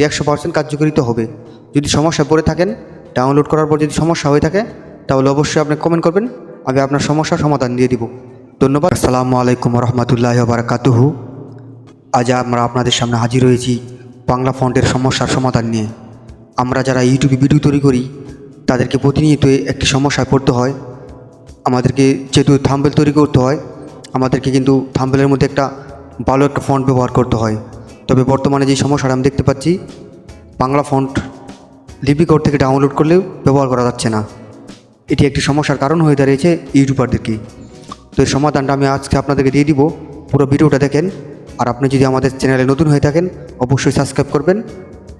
সেটি একশো পার্সেন্ট কার্যকরিত হবে। যদি সমস্যা পড়ে থাকেন ডাউনলোড করার পর যদি সমস্যা হয়ে থাকে, তাহলে অবশ্যই আপনি কমেন্ট করবেন, আমি আপনার সমস্যার সমাধান দিয়ে দিব। ধন্যবাদ। আসসালামু আলাইকুম রহমতুল্লাহ বারাকাতুহু আজ আমরা আপনাদের সামনে হাজির হয়েছি বাংলা ফন্টের সমস্যার সমাধান নিয়ে। আমরা যারা ইউটিউবে ভিডিও তৈরি করি, তাদেরকে প্রতিনিয়ত একটি সমস্যায় পড়তে হয়। আমাদেরকে যেহেতু থাম্বেল তৈরি করতে হয়, আমাদেরকে কিন্তু থাম্বেলের মধ্যে একটা ভালো একটা ফন্ট ব্যবহার করতে হয়। তবে বর্তমানে যে সমস্যাটা আমি দেখতে পাচ্ছি, বাংলা ফন্ট লিপিকোড থেকে ডাউনলোড করলেও ব্যবহার করা যাচ্ছে না। এটি একটি সমস্যার কারণ হয়ে দাঁড়িয়েছে ইউটিউবারদেরকে তো এই সমাধানটা আমি আজকে আপনাদেরকে দিয়ে দিব। পুরো ভিডিওটা দেখেন। আর আপনি যদি আমাদের চ্যানেলে নতুন হয়ে থাকেন, অবশ্যই সাবস্ক্রাইব করবেন।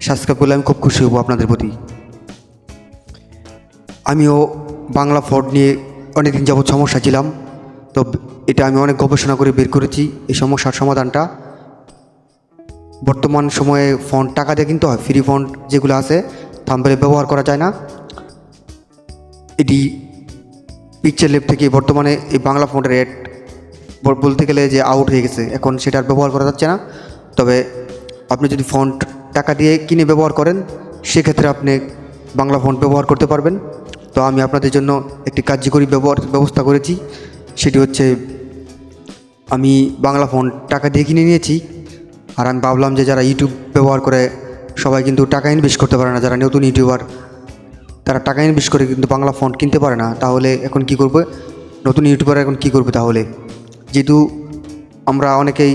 সাবস্ক্রাইব করলে আমি খুব খুশি হব আপনাদের প্রতি। আমিও বাংলা ফন্ট নিয়ে অনেকদিন যাবৎ সমস্যা ছিলাম। তো এটা আমি অনেক গবেষণা করে বের করেছি। এই সমস্যার সমাধানটা বর্তমান সময়ে ফন্ট টাকা দিয়ে কিনতে হয় ফ্রি ফন্ট যেগুলো আছে থাম্বেলে ব্যবহার করা যায় না। এটি পিকচার লেপ থেকে বর্তমানে এই বাংলা ফন্টের রেট বলতে গেলে যে আউট হয়ে গেছে, এখন সেটা আর ব্যবহার করা যাচ্ছে না। তবে আপনি যদি ফন্ট টাকা দিয়ে কিনে ব্যবহার করেন, সেক্ষেত্রে আপনি বাংলা ফন্ট ব্যবহার করতে পারবেন। তো আমি আপনাদের জন্য একটি কার্যকরী ব্যবহার ব্যবস্থা করেছি, সেটি হচ্ছে আমি বাংলা ফোন টাকা দিয়ে কিনে নিয়েছি। আর আমি ভাবলাম যে যারা ইউটিউব ব্যবহার করে সবাই কিন্তু টাকা ইনভেস্ট করতে পারে না, যারা নতুন ইউটিউবার তারা টাকা ইনভেস্ট করে কিন্তু বাংলা ফন্ট কিনতে পারে না। তাহলে এখন কি করবে? নতুন ইউটিউবার এখন কি করবে তাহলে? যেহেতু আমরা অনেকেই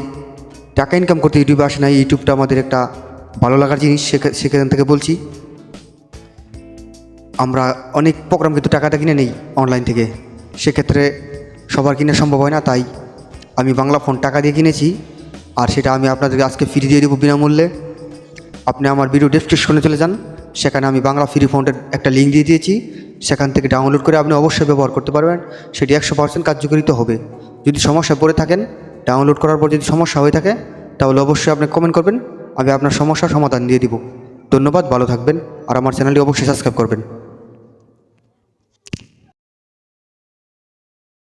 টাকা ইনকাম করতে ইউটিউবে আসে না ইউটিউবটা আমাদের একটা ভালো লাগার জিনিস সেখান থেকে বলছি। আমরা অনেক প্রোগ্রাম কিন্তু টাকাটা কিনে নেই অনলাইন থেকে। সেক্ষেত্রে সবার কিনা সম্ভব হয় না, তাই আমি বাংলা ফোন টাকা দিয়ে কিনেছি। আর সেটা আমি আপনাদেরকে আজকে ফ্রি দিয়ে দেবো বিনামূল্যে। আপনি আমার ভিডিও ডেসক্রিপশনে চলে যান, সেখানে আমি বাংলা ফ্রি ফোনের একটা লিঙ্ক দিয়ে দিয়েছি। সেখান থেকে ডাউনলোড করে আপনি অবশ্যই ব্যবহার করতে পারবেন, সেটি একশো পার্সেন্ট কার্যকরিত হবে। যদি সমস্যা পড়ে থাকেন ডাউনলোড করার পর যদি সমস্যা হয়ে থাকে, তাহলে অবশ্যই আপনি কমেন্ট করবেন, আমি আপনার সমস্যার সমাধান দিয়ে দিব। ধন্যবাদ, ভালো থাকবেন, আর আমার চ্যানেলটি অবশ্যই সাবস্ক্রাইব করবেন।